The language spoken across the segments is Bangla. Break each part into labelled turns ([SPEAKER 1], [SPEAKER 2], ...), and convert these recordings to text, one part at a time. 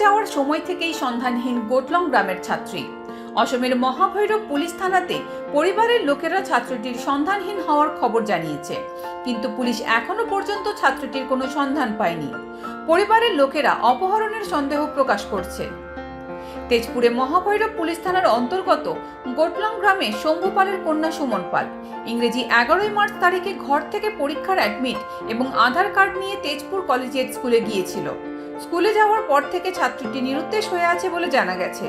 [SPEAKER 1] হওয়ার সময় থেকেই সন্ধানহীন গোটলং গ্রামের ছাত্রী। অসমের মহাভৈরব পুলিশ থানাতে পরিবারের লোকেরা ছাত্রটির সন্ধানহীন হওয়ার খবর জানিয়েছে। কিন্তু পুলিশ এখনও পর্যন্ত ছাত্রটির কোনো সন্ধান পায়নি। পরিবারের লোকেরা অপহরণের সন্দেহ প্রকাশ করছে। তেজপুরে মহাভৈরব পুলিশ থানার অন্তর্গত গোটলং গ্রামে শম্ভুপালের কন্যা সুমন পাল। ইংরেজি এগারোই মার্চ তারিখে ঘর থেকে পরীক্ষার অ্যাডমিট এবং আধার কার্ড নিয়ে তেজপুর কলেজিয়েট স্কুলে গিয়েছিল। স্কুলে যাওয়ার পর থেকে ছাত্রীটি নিরুদ্দেশ হয়ে আছে বলে জানা গেছে।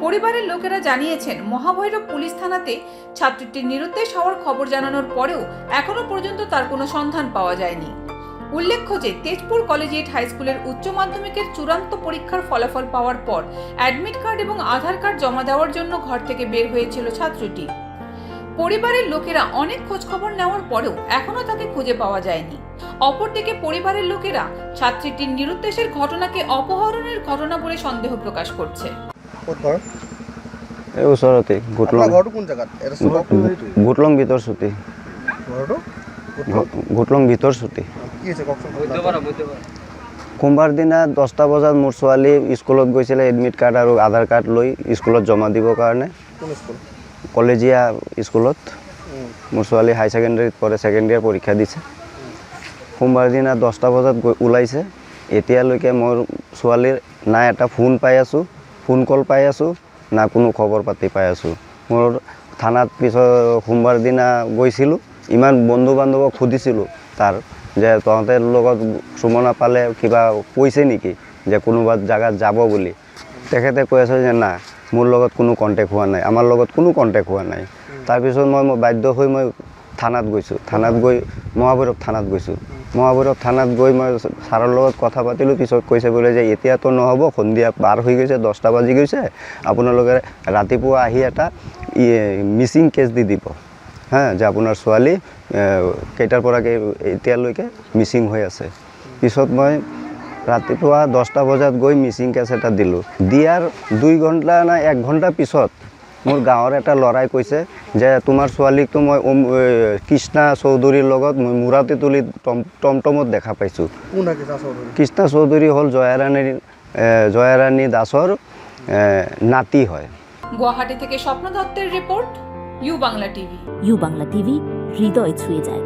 [SPEAKER 1] পরিবারের লোকেরা জানিয়েছেন, মহাভৈরব পুলিশ থানাতে ছাত্রীটির নিরুদ্দেশ হওয়ার খবর জানানোর পরেও এখনও পর্যন্ত তার কোনো সন্ধান পাওয়া যায়নি। উল্লেখ্য যে, তেজপুর কলেজিয়েট হাই স্কুলের উচ্চ মাধ্যমিকের চূড়ান্ত পরীক্ষার ফলাফল পাওয়ার পর অ্যাডমিট কার্ড এবং আধার কার্ড জমা দেওয়ার জন্য ঘর থেকে বের হয়েছিল ছাত্রটি। পরিবারের লোকেরা অনেক খোঁজখবর নেওয়ার পরেও এখনও তাকে খুঁজে পাওয়া যায়নি। অপরদিকে পরিবারের লোকেরা ছাত্রীটির নিরুদ্দেশের ঘটনাকে অপহরণের ঘটনা বলে সন্দেহ প্রকাশ করছে।
[SPEAKER 2] এই ওচৰতে গোটলং।
[SPEAKER 3] ঘৰটো কোন জেগাত এটা
[SPEAKER 2] ভিতৰ চুটি
[SPEAKER 3] ঘৰটো ক'ত
[SPEAKER 2] ভিতৰ চুটি
[SPEAKER 3] কি হৈছে কওকচোন
[SPEAKER 2] সোমবাৰ দিনা দহটা বজাত মোৰ ছোৱালী স্কুলত গৈছিলে এডমিট কাৰ্ড আৰু আধাৰ কাৰ্ড লৈ স্কুলত জমা দিবৰ কাৰণে।
[SPEAKER 3] কোন
[SPEAKER 2] কলেজীয়া স্কুলত। মোৰ ছোৱালী হাই ছেকেণ্ডেৰীত পঢ়ে ছেকেণ্ড ইয়াৰ পৰীক্ষা দিছে। সোমবাৰ দিনা দহটা বজাত গৈ ওলাইছে। এতিয়ালৈকে মোৰ ছোৱালীৰ না এটা ফোন পাই আছোঁ ফোন কল পাই আছোঁ না কোনো খবৰ পাতি পাই আছোঁ। মোৰ থানাত পিছত সোমবাৰ দিনা গৈছিলোঁ ইমান বন্ধু বান্ধৱক সুধিছিলোঁ তাৰ যে তহঁতৰ লগত সুমনা পালে কিবা কৈছে নেকি যে কোনোবা জেগাত যাব বুলি। তেখেতে কৈ আছে যে না মোৰ লগত কোনো কণ্টেক্ট হোৱা নাই আমাৰ লগত কোনো কণ্টেক্ট হোৱা নাই। তাৰপিছত মই মই বাধ্য হৈ মই থানাত গৈছোঁ। থানাত গৈ মহাভৈৰৱ থানাত গৈছোঁ। মহাভৈৰৱ থানাত গৈ মই ছাৰৰ লগত কথা পাতিলোঁ, পিছত কৈছে বোলে যে এতিয়াতো নহ'ব, সন্ধিয়া পাৰ হৈ গৈছে, দহটা বাজি গৈছে, আপোনালোকে ৰাতিপুৱা আহি এটা মিচিং কেছ দি দিব। হা, যে আপোনাৰ ছোৱালী কেইটাৰ পৰা এতিয়ালৈকে মিচিং হৈ আছে। পিছত মই ৰাতিপুৱা দহটা বজাত গৈ মিচিং কেছ এটা দিলোঁ। দিয়াৰ দুই ঘণ্টা না এক ঘণ্টা পিছত মোৰ গাঁৱৰ এটা ল'ৰাই কৈছে যে তোমাৰ ছোৱালীকতো মই ওম কৃষ্ণা চৌধুৰীৰ লগত মই মূৰাতে তুলি টম টমটমত দেখা পাইছোঁ।
[SPEAKER 3] কৃষ্ণা চৌধুৰী?
[SPEAKER 2] হ'ল জয়াৰাণীৰ জয়াৰাণী দাসৰ নাতি হয়।
[SPEAKER 1] গুয়াহাটি থেকে স্বপ্ন দত্তের report U Bangla TV.
[SPEAKER 4] U Bangla TV হৃদয় ছুঁয়ে যায়।